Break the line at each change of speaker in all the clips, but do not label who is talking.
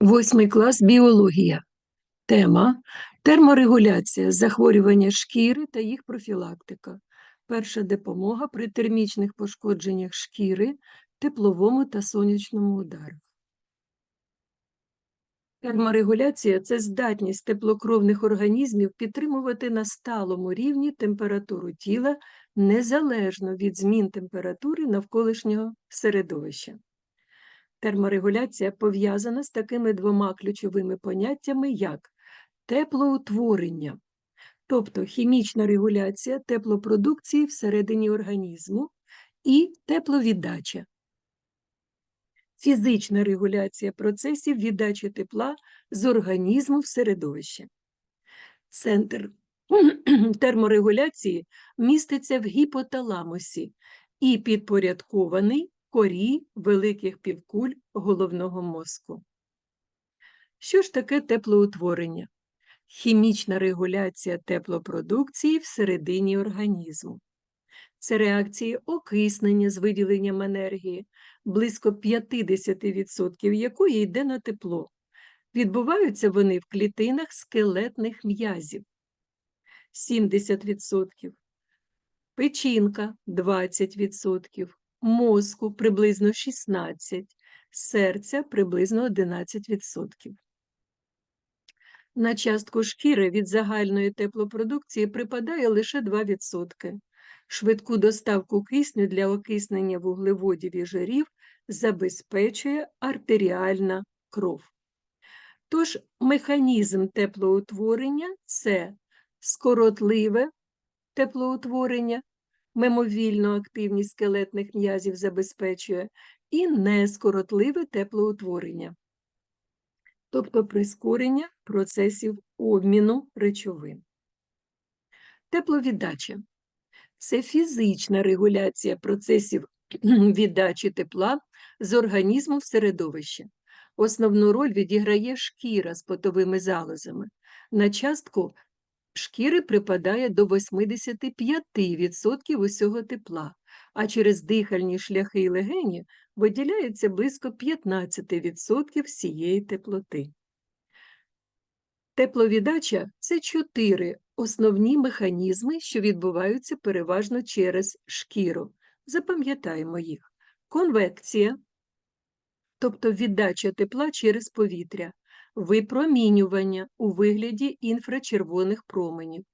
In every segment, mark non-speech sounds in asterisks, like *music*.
Восьмий клас біологія. Тема терморегуляція захворювання шкіри та їх профілактика. Перша допомога при термічних пошкодженнях шкіри, тепловому та сонячному ударах. Терморегуляція це здатність теплокровних організмів підтримувати на сталому рівні температуру тіла незалежно від змін температури навколишнього середовища. Терморегуляція пов'язана з такими двома ключовими поняттями, як теплоутворення, тобто хімічна регуляція теплопродукції всередині організму, і тепловіддача, фізична регуляція процесів віддачі тепла з організму в середовище. Центр *clears throat* терморегуляції міститься в гіпоталамусі і підпорядкований корі великих півкуль головного мозку. Що ж таке теплоутворення? Хімічна регуляція теплопродукції всередині організму. Це реакції окиснення з виділенням енергії, близько 50% якої йде на тепло. Відбуваються вони в клітинах скелетних м'язів 70%, печінка 20%, мозку приблизно 16%, серця приблизно 11%. На частку шкіри від загальної теплопродукції припадає лише 2%. Швидку доставку кисню для окиснення вуглеводів і жирів забезпечує артеріальна кров. Тож механізм теплоутворення це скоротливе теплоутворення, мимовільну активність скелетних м'язів забезпечує, і нескоротливе теплоутворення, тобто прискорення процесів обміну речовин. Тепловіддача це фізична регуляція процесів *clears throat* віддачі тепла з організму в середовище. Основну роль відіграє шкіра з потовими залозами. На частку шкіри припадає до 85% усього тепла, а через дихальні шляхи і легені виділяється близько 15% всієї теплоти. Тепловіддача це чотири основні механізми, що відбуваються переважно через шкіру. Запам'ятаємо їх. Конвекція, тобто віддача тепла через повітря, випромінювання у вигляді інфрачервоних променів,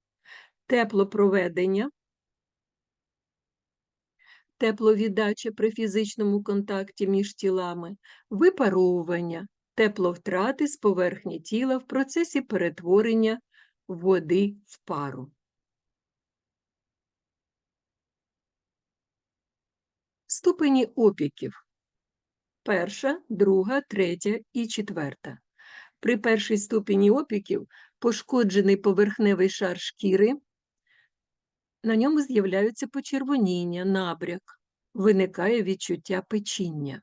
теплопроведення, тепловіддача при фізичному контакті між тілами, випаровування, тепловтрати з поверхні тіла в процесі перетворення води в пару. Ступені опіків. Перша, друга, третя і четверта. При першій ступені опіків пошкоджений поверхневий шар шкіри, на ньому з'являються почервоніння, набряк, виникає відчуття печіння.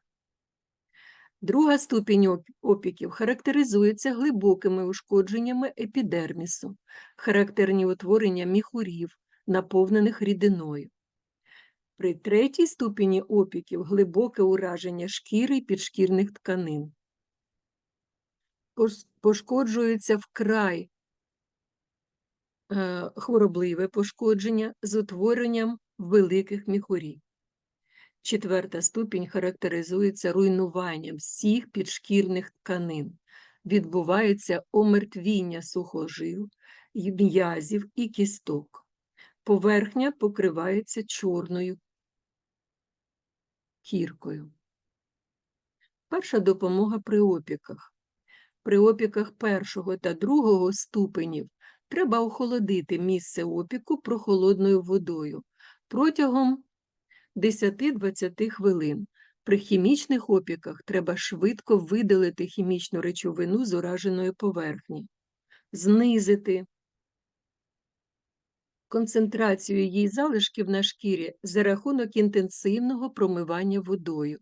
Друга ступінь опіків характеризується глибокими ушкодженнями епідермісу, характерні утворення міхурів, наповнених рідиною. При третій ступені опіків глибоке ураження шкіри і підшкірних тканин. Пошкоджується вкрай е, хворобливе пошкодження з утворенням великих міхурів. Четверта ступінь характеризується руйнуванням всіх підшкірних тканин. Відбувається омертвіння сухожил, м'язів і кісток. Поверхня покривається чорною кіркою. Перша допомога при опіках. При опіках першого та другого ступенів треба охолодити місце опіку прохолодною водою протягом 10-20 хвилин. При хімічних опіках треба швидко видалити хімічну речовину з ураженої поверхні, знизити концентрацію її залишків на шкірі за рахунок інтенсивного промивання водою.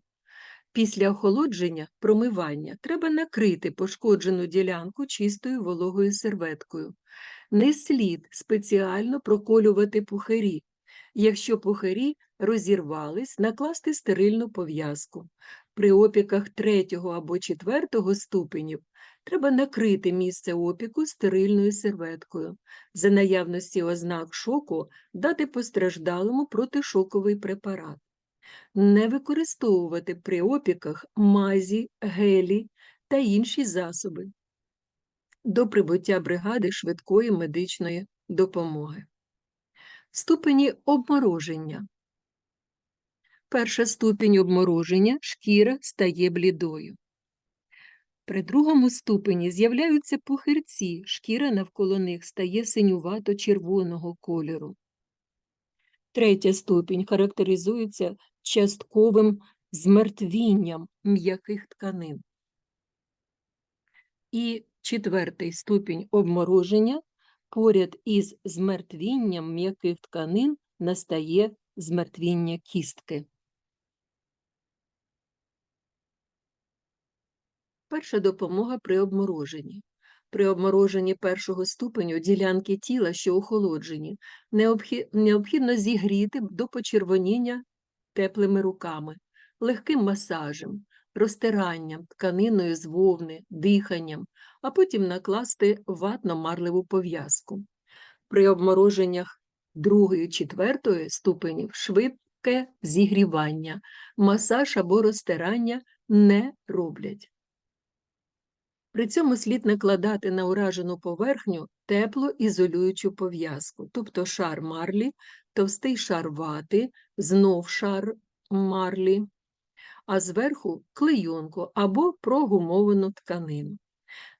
Після охолодження промивання треба накрити пошкоджену ділянку чистою вологою серветкою. Не слід спеціально проколювати пухарі, якщо пухарі розірвались, накласти стерильну пов'язку. При опіках третього або четвертого ступенів треба накрити місце опіку стерильною серветкою. За наявності ознак шоку дати постраждалому протишоковий препарат. Не використовувати при опіках мазі, гелі та інші засоби до прибуття бригади швидкої медичної допомоги. Ступені обмороження. Перша ступінь обмороження шкіра стає блідою. При другому ступені з'являються пухирці, шкіра навколо них стає синювато-червоного кольору. Третя ступінь характеризується частковим змертвінням м'яких тканин. І четвертий ступінь обмороження поряд із змертвінням м'яких тканин настає змертвіння кістки. Перша допомога при обмороженні. При обмороженні першого ступеню ділянки тіла, що охолоджені, необхідно зігріти до почервоніння теплими руками, легким масажем, розтиранням, тканиною з вовни, диханням, а потім накласти ватно-марливу пов'язку. При обмороженнях другої четвертої ступенів швидке зігрівання, масаж або розтирання не роблять. При цьому слід накладати на уражену поверхню тепло ізолюючу пов'язку, тобто шар марлі, товстий шар вати, знов шар марлі, а зверху клейонку або прогумовану тканину.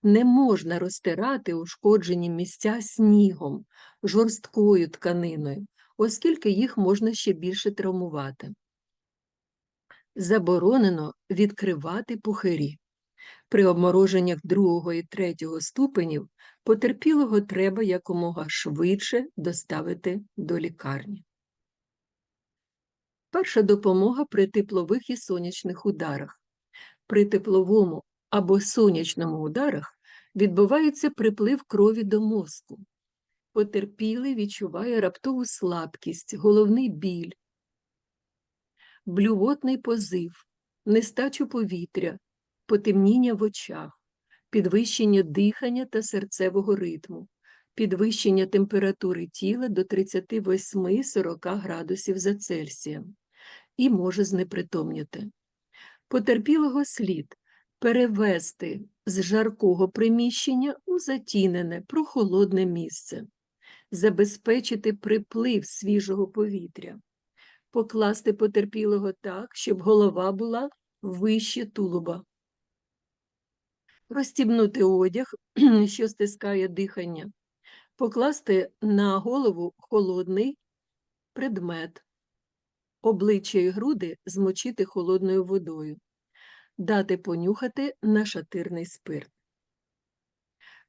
Не можна розтирати ушкоджені місця снігом, жорсткою тканиною, оскільки їх можна ще більше травмувати. Заборонено відкривати пухирі. При обмороженнях другого і третього ступенів потерпілого треба якомога швидше доставити до лікарні. Перша допомога при теплових і сонячних ударах. При тепловому або сонячному ударах відбувається приплив крові до мозку. Потерпілий відчуває раптову слабкість, головний біль, блювотний позив, нестачу повітря, потемніння в очах, підвищення дихання та серцевого ритму, підвищення температури тіла до 38-40 градусів за Цельсієм і може знепритомніти. Потерпілого слід перевести з жаркого приміщення у затінене, прохолодне місце, забезпечити приплив свіжого повітря, покласти потерпілого так, щоб голова була вище тулуба, розстібнути одяг, *clears throat* що стискає дихання, покласти на голову холодний предмет, обличчя і груди змочити холодною водою, дати понюхати нашатирний спирт.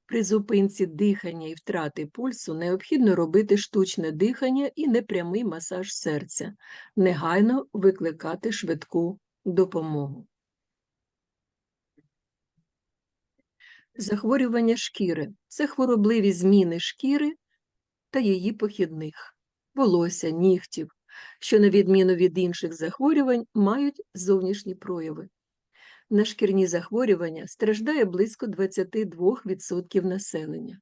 При зупинці дихання і втрати пульсу необхідно робити штучне дихання і непрямий масаж серця, негайно викликати швидку допомогу. Захворювання шкіри це хворобливі зміни шкіри та її похідних, волосся, нігтів, що, на відміну від інших захворювань, мають зовнішні прояви. На шкірні захворювання страждає близько 22% населення.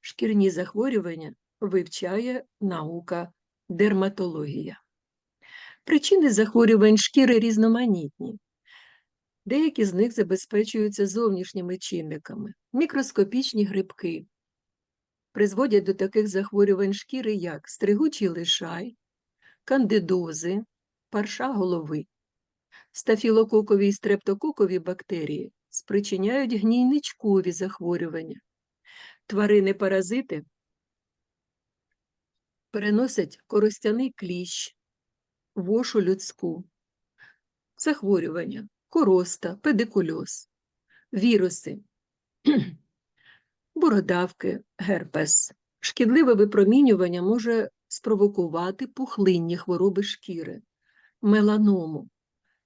Шкірні захворювання вивчає наука дерматологія. Причини захворювань шкіри різноманітні. Деякі з них забезпечуються зовнішніми чинниками. Мікроскопічні грибки призводять до таких захворювань шкіри, як стригучий лишай, кандидози, парша голови. Стафілококові і стрептококові бактерії спричиняють гнійничкові захворювання. Тварини-паразити переносять коростяний кліщ, вошу людську, захворювання, короста, педикульоз, віруси, *clears throat* бородавки, герпес. Шкідливе випромінювання може спровокувати пухлинні хвороби шкіри, меланому,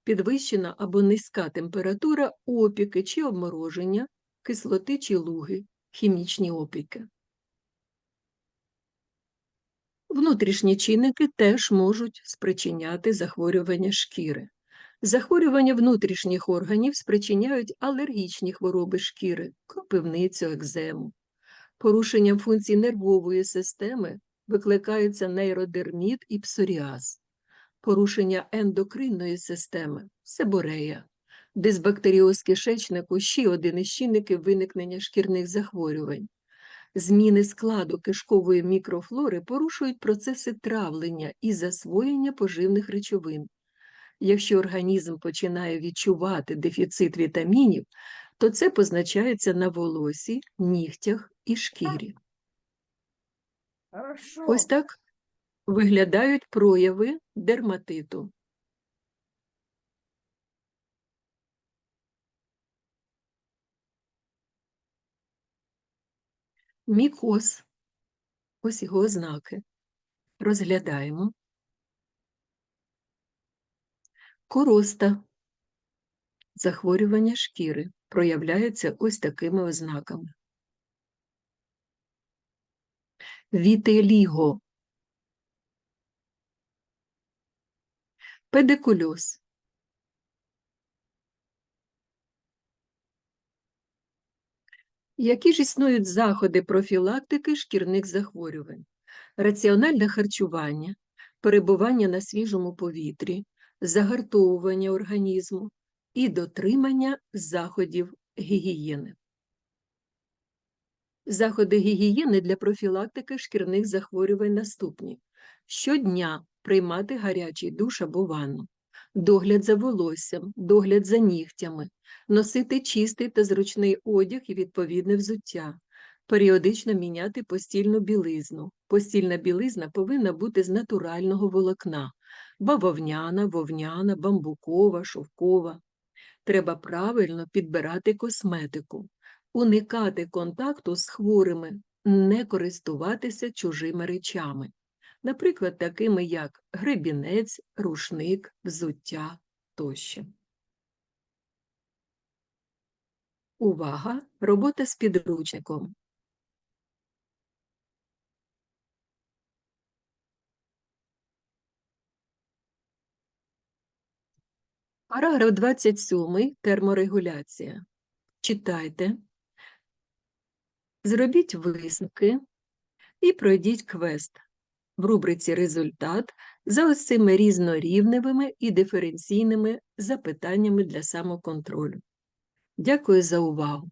підвищена або низька температура, опіки чи обмороження, кислоти чи луги, хімічні опіки. Внутрішні чинники теж можуть спричиняти захворювання шкіри. Захворювання внутрішніх органів спричиняють алергічні хвороби шкіри, кропивницю, екзему. Порушенням функцій нервової системи викликаються нейродерміт і псоріаз, порушення ендокринної системи себорея, дисбактеріоз кишечнику ще один із чинників виникнення шкірних захворювань. Зміни складу кишкової мікрофлори порушують процеси травлення і засвоєння поживних речовин. Якщо організм починає відчувати дефіцит вітамінів, то це позначається на волосі, нігтях і шкірі.
Хорошо.
Ось так виглядають прояви дерматиту. Мікоз. Ось його ознаки. Розглядаємо. Короста. Захворювання шкіри проявляється ось такими ознаками. Вітеліго. Педикульоз. Які ж існують заходи профілактики шкірних захворювань? Раціональне харчування, перебування на свіжому повітрі, загартовування організму і дотримання заходів гігієни. Заходи гігієни для профілактики шкірних захворювань наступні: щодня приймати гарячий душ або ванну, догляд за волоссям, догляд за нігтями, носити чистий та зручний одяг і відповідне взуття, періодично міняти постільну білизну. Постільна білизна повинна бути з натурального волокна бавовняна, вовняна, бамбукова, шовкова. Треба правильно підбирати косметику, уникати контакту з хворими, не користуватися чужими речами, наприклад, такими як гребінець, рушник, взуття тощо. Увага! Робота з підручником. Параграф 27. Терморегуляція. Читайте. Зробіть висновки і пройдіть квест в рубриці Результат за ось різнорівневими і диференційними запитаннями для самоконтролю. Дякую за увагу!